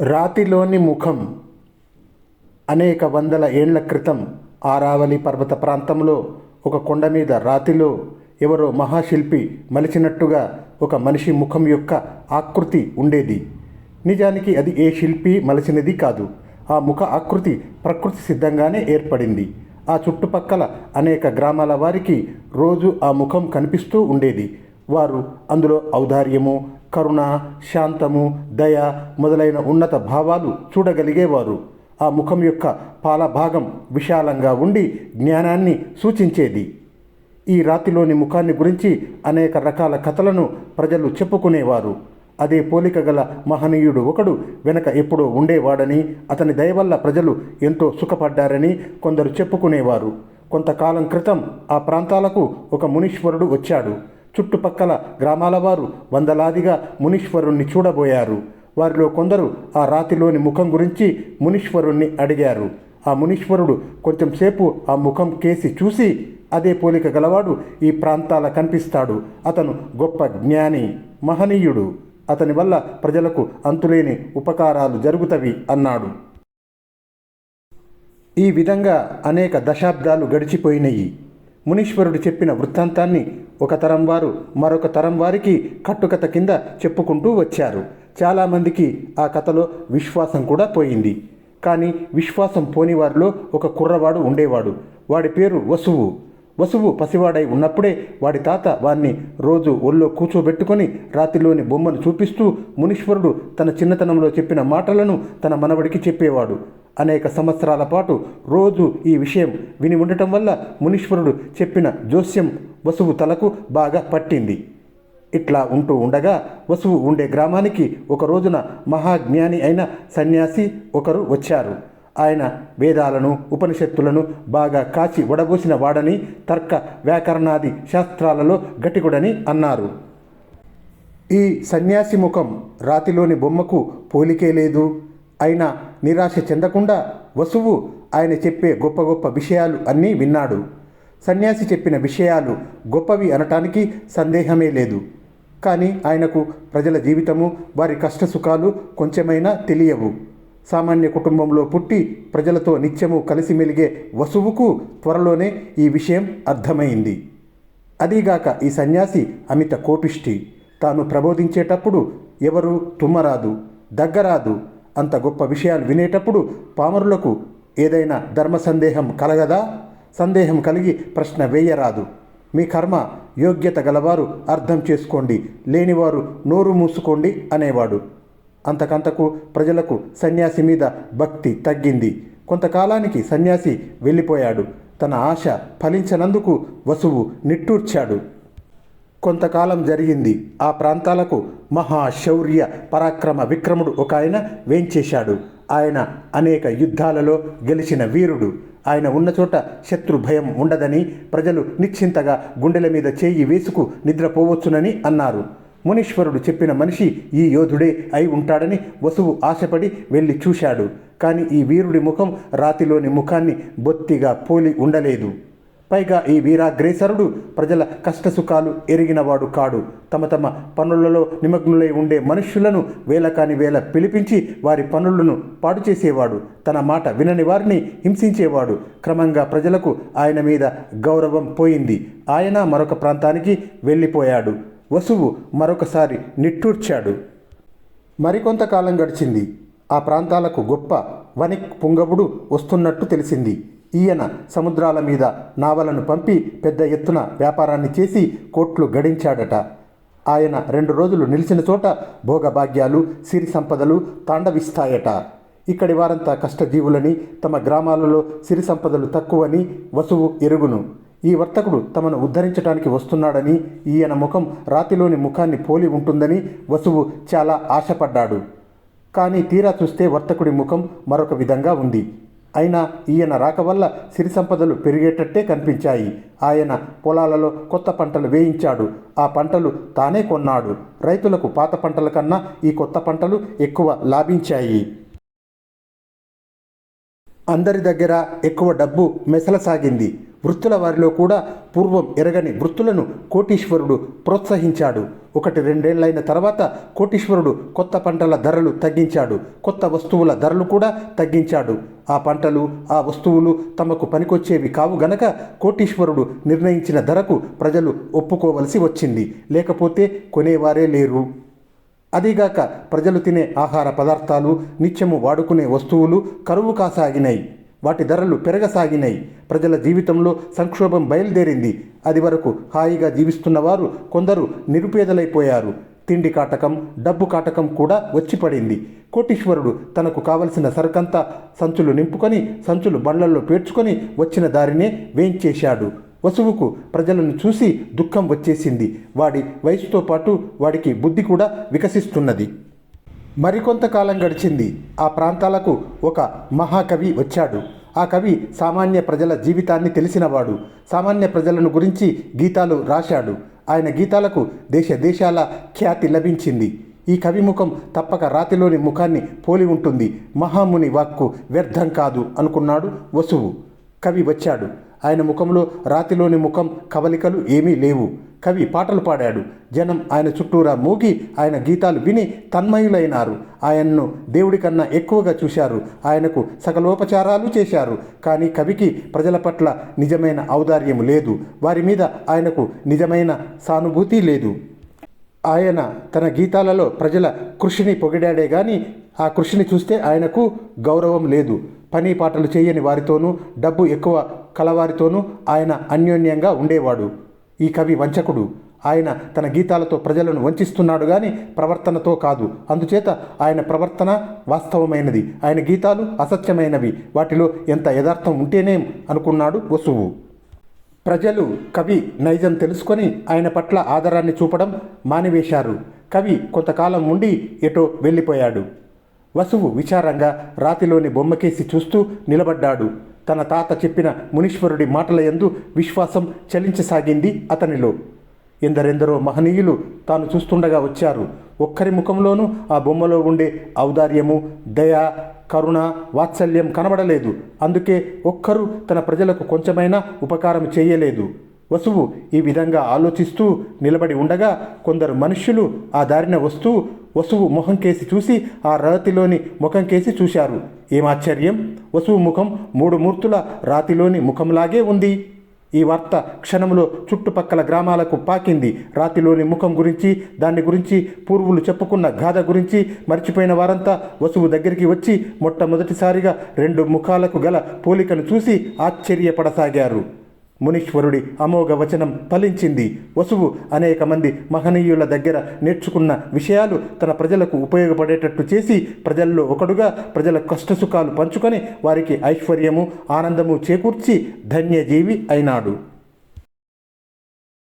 రాతిలోని ముఖం అనేక వందల ఏండ్ల క్రితం ఆరావళి పర్వత ప్రాంతంలో ఒక కొండ మీద రాతిలో ఎవరో మహాశిల్పి మలిచినట్టుగా ఒక మనిషి ముఖం యొక్క ఆకృతి ఉండేది. నిజానికి అది ఏ శిల్పి మలచినది కాదు. ఆ ముఖ ఆకృతి ప్రకృతి సిద్ధంగానే ఏర్పడింది. ఆ చుట్టుపక్కల అనేక గ్రామాల వారికి రోజు ఆ ముఖం కనిపిస్తూ ఉండేది. వారు అందులో ఔదార్యము కరుణ శాంతము దయ మొదలైన ఉన్నత భావాలు చూడగలిగేవారు. ఆ ముఖం యొక్క పాలభాగం విశాలంగా ఉండి జ్ఞానాన్ని సూచించేది. ఈ రాతిలోని ముఖాన్ని గురించి అనేక రకాల కథలను ప్రజలు చెప్పుకునేవారు. అదే పోలిక గల మహనీయుడు ఒకడు వెనక ఎప్పుడూ ఉండేవాడని అతని దయ వల్ల ప్రజలు ఎంతో సుఖపడ్డారని కొందరు చెప్పుకునేవారు. కొంతకాలం క్రితం ఆ ప్రాంతాలకు ఒక మునీశ్వరుడు వచ్చాడు. చుట్టుపక్కల గ్రామాల వారు వందలాదిగా మునీశ్వరుణ్ణి చూడబోయారు. వారిలో కొందరు ఆ రాతిలోని ముఖం గురించి మునీశ్వరుణ్ణి అడిగారు. ఆ మునీశ్వరుడు కొంచెం సేపు ఆ ముఖం కేసి చూసి అదే పోలిక గలవాడు ఈ ప్రాంతాల కనిపిస్తాడు. అతను గొప్ప జ్ఞాని మహనీయుడు. అతని వల్ల ప్రజలకు అంతులేని ఉపకారాలు జరుగుతవి అన్నాడు. ఈ విధంగా అనేక దశాబ్దాలు గడిచిపోయినాయి. మునీశ్వరుడు చెప్పిన వృత్తాంతాన్ని ఒక తరం వారు మరొక తరం వారికి కట్టుకథ కింద చెప్పుకుంటూ వచ్చారు. చాలామందికి ఆ కథలో విశ్వాసం కూడా పోయింది. కానీ విశ్వాసం పోని వారిలో ఒక కుర్రవాడు ఉండేవాడు. వాడి పేరు వసువు. వసువు పసివాడై ఉన్నప్పుడే వాడి తాత వాణ్ణి రోజు ఒళ్ళో కూర్చోబెట్టుకొని రాతిలోని బొమ్మను చూపిస్తూ మునీశ్వరుడు తన చిన్నతనంలో చెప్పిన మాటలను తన మనవడికి చెప్పేవాడు. అనేక సంవత్సరాల పాటు రోజు ఈ విషయం విని ఉండటం వల్ల మునీశ్వరుడు చెప్పిన జోస్యం వసువు తలకు బాగా పట్టింది. ఇట్లా ఉంటూ ఉండగా వసువు ఉండే గ్రామానికి ఒక రోజున మహాజ్ఞాని అయిన సన్యాసి ఒకరు వచ్చారు. ఆయన వేదాలను ఉపనిషత్తులను బాగా కాచి వడబూసిన వాడని తర్క వ్యాకరణాది శాస్త్రాలలో గటికుడని అన్నారు. ఈ సన్యాసి ముఖం రాతిలోని బొమ్మకు పోలికే లేదు. అయినా నిరాశ చెందకుండా వసువు ఆయన చెప్పే గొప్ప గొప్ప విషయాలు అన్నీ విన్నాడు. సన్యాసి చెప్పిన విషయాలు గొప్పవి అనటానికి సందేహమే లేదు. కానీ ఆయనకు ప్రజల జీవితము వారి కష్టసుఖాలు కొంచెమైనా తెలియవు. సామాన్య కుటుంబంలో పుట్టి ప్రజలతో నిత్యము కలిసి మెలిగే వసువుకు త్వరలోనే ఈ విషయం అర్థమైంది. అదీగాక ఈ సన్యాసి అమిత కోపిష్టి. తాను ప్రబోధించేటప్పుడు ఎవరు తుమ్మరాదు దగ్గరాదు. అంత గొప్ప విషయాలు వినేటప్పుడు పామరులకు ఏదైనా ధర్మ సందేహం కలగదా? సందేహం కలిగి ప్రశ్న వేయరాదు. మీ కర్మ యోగ్యత గలవారు అర్థం చేసుకోండి. లేనివారు నోరు మూసుకోండి అనేవాడు. అంతకంతకు ప్రజలకు సన్యాసి మీద భక్తి తగ్గింది. కొంతకాలానికి సన్యాసి వెళ్ళిపోయాడు. తన ఆశ ఫలించనందుకు వసువు నిట్టూర్చాడు. కొంతకాలం జరిగింది. ఆ ప్రాంతాలకు మహాశౌర్య పరాక్రమ విక్రముడు ఒక ఆయన వేంచేశాడు. ఆయన అనేక యుద్ధాలలో గెలిచిన వీరుడు. ఆయన ఉన్న చోట శత్రు భయం ఉండదని ప్రజలు నిశ్చింతగా గుండెల మీద చేయి వేసుకు నిద్రపోవచ్చునని అన్నారు. మునీశ్వరుడు చెప్పిన మనిషి ఈ యోధుడే అయి ఉంటాడని వసువు ఆశపడి వెళ్ళి చూశాడు. కానీ ఈ వీరుడి ముఖం రాతిలోని ముఖాన్ని బొత్తిగా పోలి ఉండలేదు. పైగా ఈ వీరాగ్రేసరుడు ప్రజల కష్టసుఖాలు ఎరిగినవాడు కాడు. తమ తమ పనులలో నిమగ్నులై ఉండే మనుష్యులను వేల కాని వేల పిలిపించి వారి పనులను పాడు చేసేవాడు. తన మాట వినని వారిని హింసించేవాడు. క్రమంగా ప్రజలకు ఆయన మీద గౌరవం పోయింది. ఆయన మరొక ప్రాంతానికి వెళ్ళిపోయాడు. వసువు మరొకసారి నిట్టూర్చాడు. మరికొంతకాలం గడిచింది. ఆ ప్రాంతాలకు గొప్ప వనిక్ పుంగవుడు వస్తున్నట్టు తెలిసింది. ఈయన సముద్రాల మీద నావలను పంపి పెద్ద ఎత్తున వ్యాపారాన్ని చేసి కోట్లు గడించాడట. ఆయన రెండు రోజులు నిలిచిన చోట భోగభాగ్యాలు సిరి సంపదలు తాండవిస్తాయట. ఇక్కడి వారంతా కష్టజీవులని తమ గ్రామాలలో సిరి సంపదలు తక్కువని వసువు ఎరుగును. ఈ వర్తకుడు తమను ఉద్ధరించడానికి వస్తున్నాడని ఈయన ముఖం రాతిలోని ముఖాన్ని పోలి ఉంటుందని వసువు చాలా ఆశపడ్డాడు. కానీ తీరా చూస్తే వర్తకుడి ముఖం మరొక విధంగా ఉంది. అయినా ఈయన రాక వల్ల సిరి సంపదలు పెరిగేటట్టే కనిపించాయి. ఆయన పొలాలలో కొత్త పంటలు వేయించాడు. ఆ పంటలు తానే కొన్నాడు. రైతులకు పాత పంటల కన్నా ఈ కొత్త పంటలు ఎక్కువ లాభించాయి. అందరి దగ్గర ఎక్కువ డబ్బు మెసలసాగింది వృత్తుల వారిలో కూడా పూర్వం ఎరగని వృత్తులను కోటీశ్వరుడు ప్రోత్సహించాడు. ఒకటి రెండేళ్ళైన తర్వాత కోటీశ్వరుడు కొత్త పంటల ధరలు తగ్గించాడు. కొత్త వస్తువుల ధరలు కూడా తగ్గించాడు. ఆ పంటలు ఆ వస్తువులు తమకు పనికొచ్చేవి కావు గనక కోటీశ్వరుడు నిర్ణయించిన ధరకు ప్రజలు ఒప్పుకోవలసి వచ్చింది. లేకపోతే కొనేవారే లేరు. అదీగాక ప్రజలు తినే ఆహార పదార్థాలు నిత్యము వాడుకునే వస్తువులు కరువు కాసాగినాయి వాటి ధరలు పెరగసాగినాయి. ప్రజల జీవితంలో సంక్షోభం బయలుదేరింది. అది వరకు హాయిగా జీవిస్తున్న వారు కొందరు నిరుపేదలైపోయారు. తిండి కాటకం డబ్బు కాటకం కూడా వచ్చి పడింది కోటీశ్వరుడు తనకు కావలసిన సరుకంతా సంచులు నింపుకొని సంచులు బండ్లలో పేర్చుకొని వచ్చిన దారినే వేయించేశాడు వసువుకు ప్రజలను చూసి దుఃఖం వచ్చేసింది. వాడి వయసుతో పాటు వాడికి బుద్ధి కూడా వికసిస్తున్నది. మరికొంతకాలం గడిచింది. ఆ ప్రాంతాలకు ఒక మహాకవి వచ్చాడు. ఆ కవి సామాన్య ప్రజల జీవితాన్ని తెలిసినవాడు. సామాన్య ప్రజలను గురించి గీతాలు రాశాడు. ఆయన గీతాలకు దేశ దేశాల ఖ్యాతి లభించింది. ఈ కవి ముఖం తప్పక రాతిలోని ముఖాన్ని పోలి ఉంటుంది. మహాముని వాక్కు వ్యర్థం కాదు అనుకున్నాడు వసువు. కవి వచ్చాడు. ఆయన ముఖంలో రాతిలోని ముఖం కవలికలు ఏమీ లేవు. కవి పాటలు పాడాడు. జనం ఆయన చుట్టూరా మూగి ఆయన గీతాలు విని తన్మయులైనారు. ఆయన్ను దేవుడి కన్నా ఎక్కువగా చూశారు. ఆయనకు సకలోపచారాలు చేశారు. కానీ కవికి ప్రజల పట్ల నిజమైన ఔదార్యం లేదు. వారి మీద ఆయనకు నిజమైన సానుభూతి లేదు. ఆయన తన గీతాలలో ప్రజల కృషిని పొగిడాడే గాని ఆ కృషిని చూస్తే ఆయనకు గౌరవం లేదు. పని పాటలు చేయని వారితోనూ డబ్బు ఎక్కువ కలవారితోనూ ఆయన అన్యోన్యంగా ఉండేవాడు. ఈ కవి వంచకుడు. ఆయన తన గీతాలతో ప్రజలను వంచిస్తున్నాడు కానీ ప్రవర్తనతో కాదు. అందుచేత ఆయన ప్రవర్తన వాస్తవమైనది. ఆయన గీతాలు అసత్యమైనవి. వాటిలో ఎంత యథార్థం ఉంటేనేం అనుకున్నాడు వసువు. ప్రజలు కవి నైజం తెలుసుకొని ఆయన పట్ల ఆదరాన్ని చూపడం మానివేశారు. కవి కొంతకాలం ఉండి ఎటో వెళ్ళిపోయాడు. వసువు విచారంగా రాతిలోని బొమ్మకేసి చూస్తూ నిలబడ్డాడు. తన తాత చెప్పిన మునీశ్వరుడి మాటల యందు విశ్వాసం చలించసాగింది అతనిలో. ఎందరెందరో మహనీయులు తాను చూస్తుండగా వచ్చారు. ఒక్కరి ముఖంలోనూ ఆ బొమ్మలో ఉండే ఔదార్యము దయ కరుణ వాత్సల్యం కనబడలేదు. అందుకే ఒక్కరూ తన ప్రజలకు కొంచెమైనా ఉపకారం చేయలేదు. వసువు ఈ విధంగా ఆలోచిస్తూ నిలబడి ఉండగా కొందరు మనుష్యులు ఆ దారిన వస్తూ వసువు ముఖం కేసి చూసి ఆ రాతిలోని ముఖం కేసి చూశారు. ఏమాశ్చర్యం వసువు ముఖం మూడు మూర్తుల రాతిలోని ముఖంలాగే ఉంది. ఈ వార్త క్షణంలో చుట్టుపక్కల గ్రామాలకు పాకింది. రాతిలోని ముఖం గురించి దాని గురించి పూర్వులు చెప్పుకున్న గాథ గురించి మర్చిపోయిన వారంతా వసువు దగ్గరికి వచ్చి మొట్టమొదటిసారిగా రెండు ముఖాలకు గల పోలికను చూసి ఆశ్చర్యపడసాగారు. మునీశ్వరుడి అమోఘ వచనం ఫలించింది. వసువు అనేక మంది మహనీయుల దగ్గర నేర్చుకున్న విషయాలు తన ప్రజలకు ఉపయోగపడేటట్టు చేసి ప్రజల్లో ఒకడుగా ప్రజల కష్టసుఖాలు పంచుకొని వారికి ఐశ్వర్యము ఆనందము చేకూర్చి ధన్యజీవి అయినాడు.